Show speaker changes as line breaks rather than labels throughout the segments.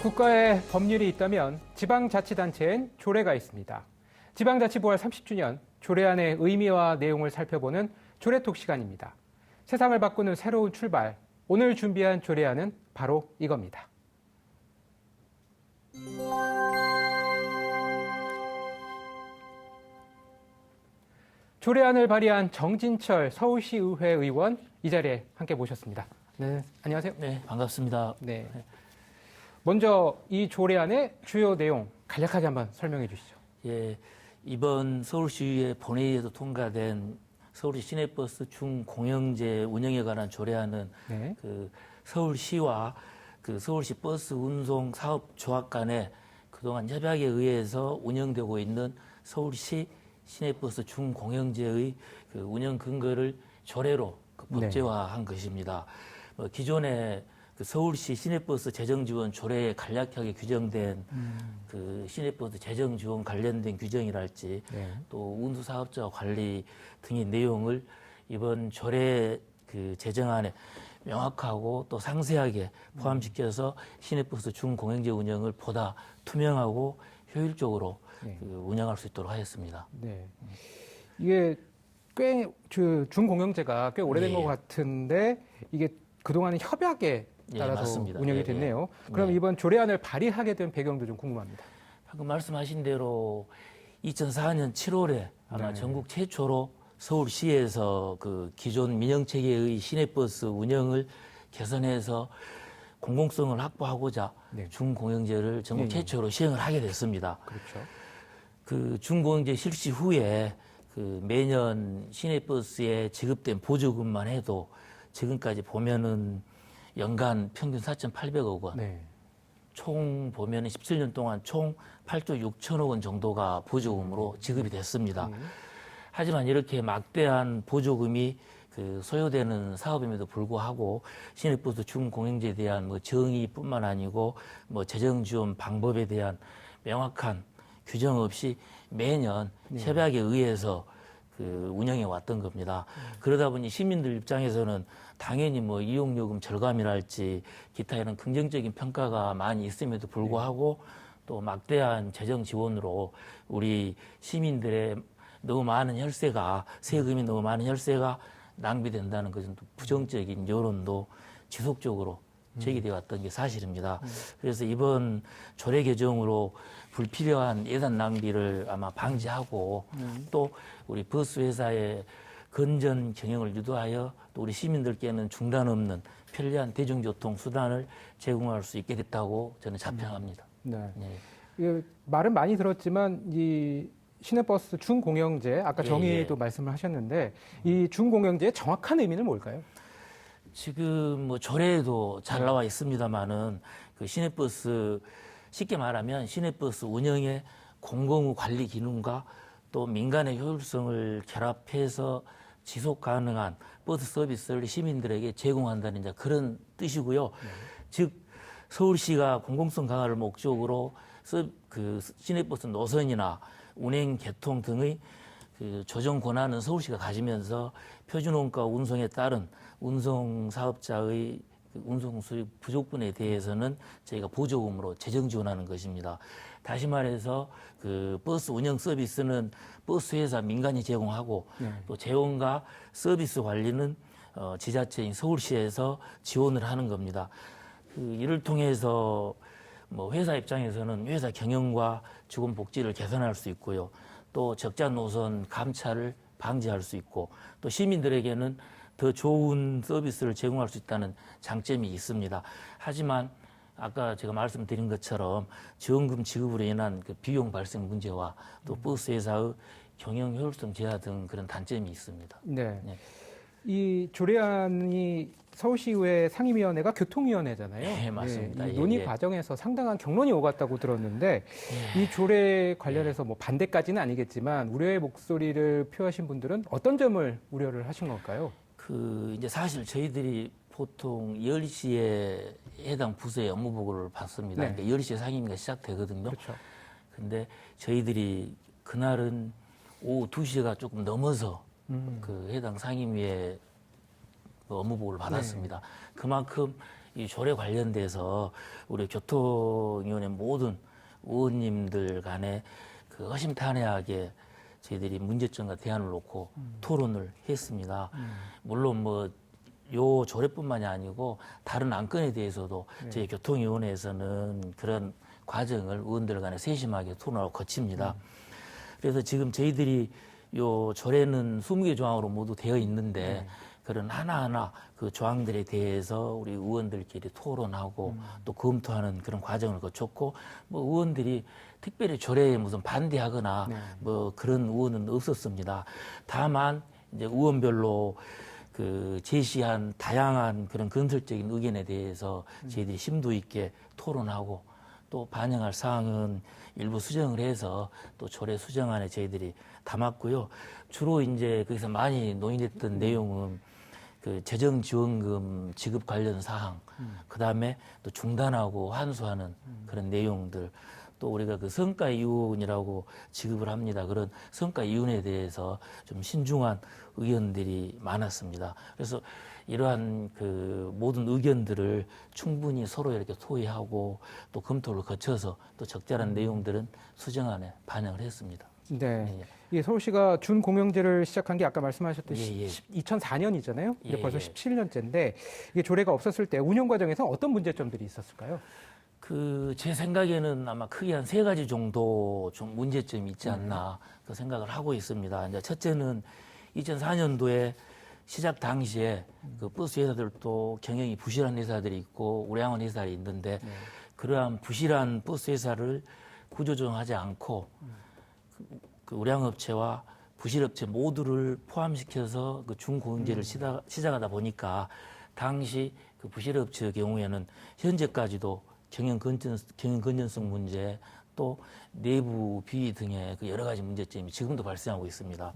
국가의 법률이 있다면 지방자치단체엔 조례가 있습니다. 지방자치 부활 30주년 조례안의 의미와 내용을 살펴보는 조례톡 시간입니다. 세상을 바꾸는 새로운 출발. 오늘 준비한 조례안은 바로 이겁니다. 조례안을 발의한 정진철 서울시 의회 의원 이 자리에 함께 모셨습니다. 네, 안녕하세요.
네, 반갑습니다.
네. 먼저 이 조례안의 주요 내용 간략하게 한번 설명해 주시죠.
예, 이번 서울시의회 본회의에서 통과된 서울시 시내버스 중공영제 운영에 관한 조례안은
네.
그 서울시와 그 서울시 버스 운송 사업 조합 간에 그동안 협약에 의해서 운영되고 있는 서울시 시내버스 중공영제의 그 운영 근거를 조례로 그
네.
법제화한 것입니다. 어, 기존에 그 서울시 시내버스 재정지원 조례에 간략하게 규정된 그 시내버스 재정지원 관련된 규정이랄지
네.
또 운수사업자 관리 등의 내용을 이번 조례 그 제정안에 명확하고 또 상세하게 포함시켜서 시내버스 중공영제 운영을 보다 투명하고 효율적으로
네.
그 운영할 수 있도록 하였습니다.
네. 이게 꽤그 중공영제가 꽤 오래된
예.
것 같은데 이게 그동안은 협약에
예,
따라서
맞습니다.
운영이
예,
됐네요.
예.
그럼
네.
이번 조례안을 발의하게 된 배경도 좀 궁금합니다.
방금 말씀하신 대로 2004년 7월에 아마
네.
전국 최초로 서울시에서 그 기존 민영체계의 시내버스 운영을 개선해서 공공성을 확보하고자
네.
중공영제를 전국
예, 예.
최초로 시행을 하게 됐습니다.
그렇죠.
그 중공영제 실시 후에 그 매년 시내버스에 지급된 보조금만 해도 지금까지 보면은 연간 평균 4,800억 원,
네.
총 보면은 17년 동안 총 8조 6천억 원 정도가 보조금으로 지급이 됐습니다.
네.
하지만 이렇게 막대한 보조금이 그 소요되는 사업임에도 불구하고 시내버스 중공영제에 대한 뭐 정의뿐만 아니고 뭐 재정 지원 방법에 대한 명확한 규정 없이 매년 협약에 의해서 그 운영해 왔던 겁니다. 그러다 보니 시민들 입장에서는 당연히 뭐 이용요금 절감이랄지 기타 이런 긍정적인 평가가 많이 있음에도 불구하고 또 막대한 재정 지원으로 우리 시민들의 너무 많은 혈세가 세금이 너무 많은 혈세가 낭비된다는 것은 또 부정적인 여론도 지속적으로 제기되어 왔던 게 사실입니다. 그래서 이번 조례 개정으로 불필요한 예산 낭비를 아마 방지하고 또 우리 버스 회사의 건전 경영을 유도하여 또 우리 시민들께는 중단 없는 편리한 대중교통 수단을 제공할 수 있게 됐다고 저는 자평합니다.
네.
네.
이게 말은 많이 들었지만 이 시내버스 중공영제 아까
예,
정의도
예.
말씀을 하셨는데 이 중공영제의 정확한 의미는 뭘까요?
지금 뭐 조례에도 잘 나와 있습니다만은 그 시내버스 쉽게 말하면 시내버스 운영의 공공의 관리 기능과 또 민간의 효율성을 결합해서 지속 가능한 버스 서비스를 시민들에게 제공한다는 이제 그런 뜻이고요. 즉 서울시가 공공성 강화를 목적으로 서- 그 시내버스 노선이나 운행 개통 등의 그 조정 권한은 서울시가 가지면서 표준원가 운송에 따른 운송 사업자의 그 운송 수입 부족분에 대해서는 저희가 보조금으로 재정 지원하는 것입니다. 다시 말해서 그 버스 운영 서비스는 버스 회사 민간이 제공하고
네.
또 재원과 서비스 관리는 어, 지자체인 서울시에서 지원을 하는 겁니다. 그 이를 통해서 뭐 회사 입장에서는 회사 경영과 직원 복지를 개선할 수 있고요. 또 적자 노선 감차를 방지할 수 있고 또 시민들에게는 더 좋은 서비스를 제공할 수 있다는 장점이 있습니다. 하지만 아까 제가 말씀드린 것처럼 지원금 지급으로 인한 그 비용 발생 문제와 또 버스 회사의 경영 효율성 제하 등 그런 단점이 있습니다.
네.
네.
이 조례안이 서울시의회 상임위원회가 교통위원회잖아요.
네, 맞습니다.
이
예,
논의
예.
과정에서 상당한 경론이 오갔다고 들었는데 이 조례 관련해서 뭐 반대까지는 아니겠지만 우려의 목소리를 표하신 분들은 어떤 점을 우려를 하신 걸까요?
그 이제 사실 저희들이 보통 10시에 해당 부서의 업무 보고를 받습니다.
네.
그러니까 10시에 상임위가 시작되거든요.
그렇죠.
근데 저희들이 그날은 오후 2시가 조금 넘어서
음.
그 해당 상임위에 그 업무 보고를 받았습니다. 그만큼 이 조례 관련돼서 우리 교통위원회 모든 의원님들 간에 그 허심탄회하게 저희들이 문제점과 대안을 놓고 토론을 했습니다. 물론 뭐 요 조례뿐만이 아니고 다른 안건에 대해서도 저희 교통위원회에서는 그런 과정을 의원들 간에 세심하게 토론하고 거칩니다. 그래서 지금 저희들이 요 조례는 20개 조항으로 모두 되어 있는데 그런 하나하나 그 조항들에 대해서 우리 의원들끼리 토론하고 또 검토하는 그런 과정을 거쳤고 뭐 의원들이 특별히 조례에 무슨 반대하거나 뭐 그런 의원은 없었습니다. 다만 이제 의원별로 그 제시한 다양한 그런 건설적인 의견에 대해서 저희들이 심도 있게 토론하고 또 반영할 사항은 일부 수정을 해서 또 조례 수정안에 저희들이 담았고요. 주로 이제 거기서 많이 논의됐던 내용은 그 재정 지원금 지급 관련 사항, 그 다음에 또 중단하고 환수하는 그런 내용들, 또 우리가 그 성과 이윤이라고 지급을 합니다. 그런 성과 이윤에 대해서 좀 신중한 의견들이 많았습니다. 그래서 이러한 그 모든 의견들을 충분히 서로 이렇게 토의하고 또 검토를 거쳐서 또 적절한 내용들은 수정안에 반영을 했습니다.
네. 이 서울시가 준 공영제를 시작한 게 아까 말씀하셨듯이
예, 예.
2004년이잖아요. 이제
예,
벌써
예.
17년째인데 이게 조례가 없었을 때 운영 과정에서 어떤 문제점들이 있었을까요?
그 제 생각에는 아마 크게 한 세 가지 정도 좀 문제점이 있지 않나 그 생각을 하고 있습니다. 이제 첫째는 2004년도에 시작 당시에 그 버스 회사들도 경영이 부실한 회사들이 있고 우량한 회사들이 있는데 그러한 부실한 버스 회사를 구조조정하지 않고 그 우량업체와 부실업체 모두를 포함시켜서 그 중고용제를 시작, 시작하다 보니까 당시 그 부실업체의 경우에는 현재까지도 경영 건전 경영 건전성 문제 또 내부 비위 등의 그 여러 가지 문제점이 지금도 발생하고 있습니다.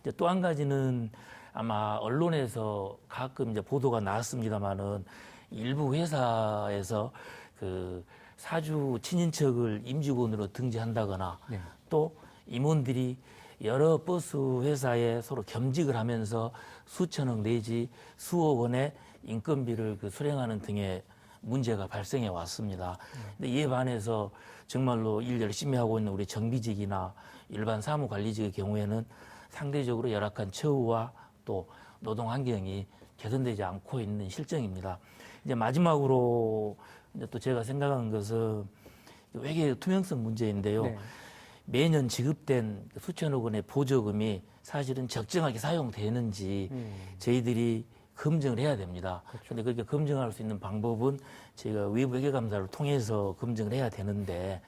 이제 또 한 가지는 아마 언론에서 가끔 이제 보도가 나왔습니다마는 일부 회사에서 그 사주 친인척을 임직원으로 등재한다거나
네.
또 임원들이 여러 버스 회사에 서로 겸직을 하면서 수천억 내지 수억 원의 인건비를 그 수령하는 등의 문제가 발생해 왔습니다. 근데 이에 반해서 정말로 일 열심히 하고 있는 우리 정비직이나 일반 사무관리직의 경우에는 상대적으로 열악한 처우와 또 노동 환경이 개선되지 않고 있는 실정입니다. 이제 마지막으로 이제 또 제가 생각한 것은 외계 투명성 문제인데요.
네.
매년 지급된 그 수천억 원의 보조금이 사실은 적정하게 사용되는지
음.
저희들이 검증을 해야 됩니다.
그렇죠.
그런데 그렇게 검증할 수 있는 방법은 저희가 외부 회계 감사를 통해서 검증을 해야 되는데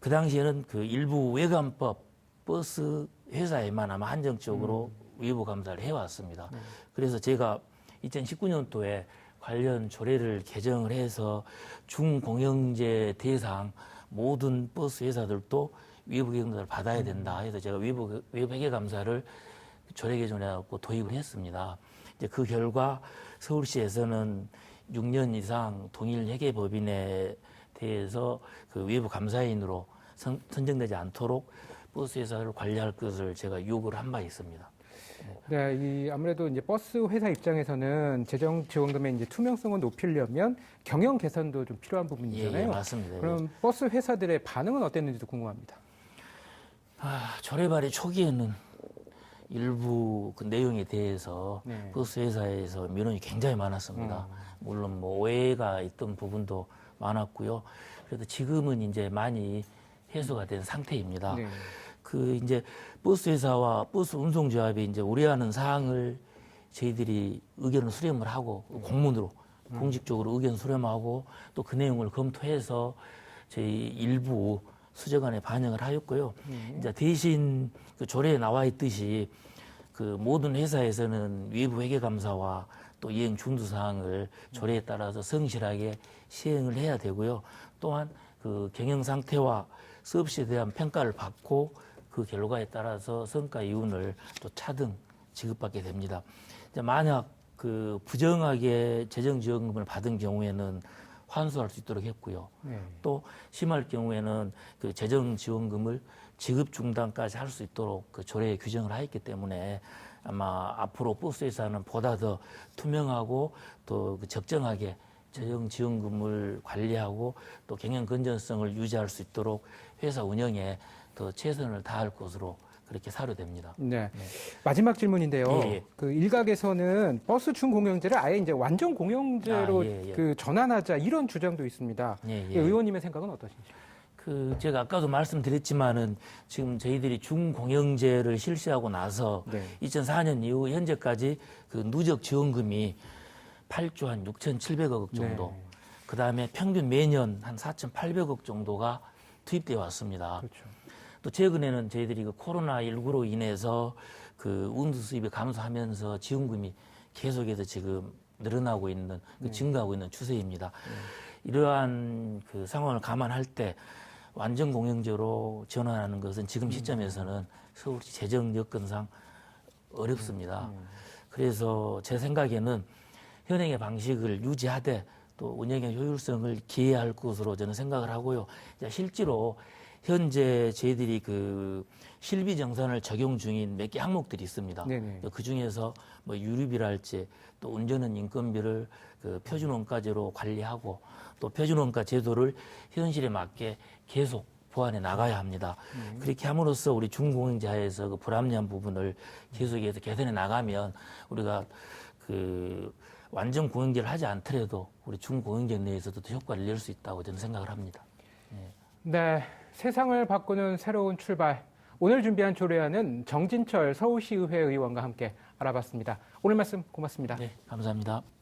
그 당시에는 그 일부 외감법 버스 회사에만 아마 한정적으로 외부 감사를 해왔습니다. 그래서 제가 2019년도에 관련 조례를 개정을 해서 중공영제 대상 모든 버스 회사들도 외부 회계감사를 받아야 된다 해서 제가 외부 외부 회계 감사를 조례 개정해갖고 도입을 했습니다. 이제 그 결과 서울시에서는 6년 이상 동일 회계 법인에 대해서 그 외부 감사인으로 선, 선정되지 않도록 버스 회사를 관리할 것을 제가 요구를 한 바 있습니다.
네, 이 아무래도 이제 버스 회사 입장에서는 재정 지원금의 이제 투명성을 높이려면 경영 개선도 좀 필요한
예,
부분이잖아요.
예, 맞습니다.
그럼 버스 회사들의 반응은 어땠는지도 궁금합니다.
아, 조례 발의 초기에는 일부 그 내용에 대해서
네.
버스 회사에서 민원이 굉장히 많았습니다. 물론 뭐 오해가 있던 부분도 많았고요. 그래도 지금은 이제 많이 해소가 된 상태입니다.
네.
그 이제 버스 회사와 버스 운송 조합이 이제 우려하는 사항을 저희들이 의견을 수렴을 하고 공문으로 공식적으로 의견 수렴하고 또 그 내용을 검토해서 저희 일부 수정안에 반영을 하였고요. 이제 대신 그 조례에 나와 있듯이 그 모든 회사에서는 외부 회계 감사와 또 이행 준수 사항을 조례에 따라서 성실하게 시행을 해야 되고요. 또한 그 경영 상태와 서비스에 대한 평가를 받고 그 결과에 따라서 성과 이윤을 또 차등 지급받게 됩니다. 만약 그 부정하게 재정 지원금을 받은 경우에는 환수할 수 있도록 했고요.
네.
또 심할 경우에는 그 재정 지원금을 지급 중단까지 할 수 있도록 그 조례에 규정을 하였기 때문에 아마 앞으로 버스에서는 보다 더 투명하고 또그 적정하게 재정 지원금을 관리하고 또 경영 건전성을 유지할 수 있도록 회사 운영에 더 최선을 다할 것으로 그렇게 사료됩니다.
네. 마지막 질문인데요.
예, 예.
그 일각에서는 버스 준공영제를 아예 이제 완전 공영제로
아, 예, 예.
그 전환하자 이런 주장도 있습니다.
예,
예,
예.
의원님의 생각은 어떠신지?
그 제가 아까도 말씀드렸지만은 지금 저희들이 중공영제를 실시하고 나서
네.
2004년 이후 현재까지 그 누적 지원금이 8조 한 6,700억 정도.
네.
그 다음에 평균 매년 한 4,800억 정도가 투입되어 왔습니다.
그렇죠.
또 최근에는 저희들이 그 코로나 19로 인해서 그 운수 수입이 감소하면서 지원금이 계속해서 지금 늘어나고 있는 그 증가하고 있는 추세입니다. 이러한 그 상황을 감안할 때 완전 공영제로 전환하는 것은 지금 시점에서는 서울시 재정 여건상 어렵습니다. 그래서 제 생각에는 현행의 방식을 유지하되 또 운영의 효율성을 기해할 것으로 저는 생각을 하고요. 실제로 현재 저희들이 그 실비 정산을 적용 중인 몇 개 항목들이 있습니다.
네네.
그 중에서 뭐 유류비랄지 또 운전은 인건비를 그 표준원가제로 관리하고 또 표준원가 제도를 현실에 맞게 계속 보완해 나가야 합니다. 그렇게 함으로써 우리 중공영제하에서 그 불합리한 부분을 계속해서 개선해 나가면 우리가 그 완전 공영제를 하지 않더라도 우리 중공영제 내에서도 더 효과를 낼 수 있다고 저는 생각을 합니다.
네, 세상을 바꾸는 새로운 출발. 오늘 준비한 조례안은 정진철 서울시의회 의원과 함께 알아봤습니다. 오늘 말씀 고맙습니다.
네, 감사합니다.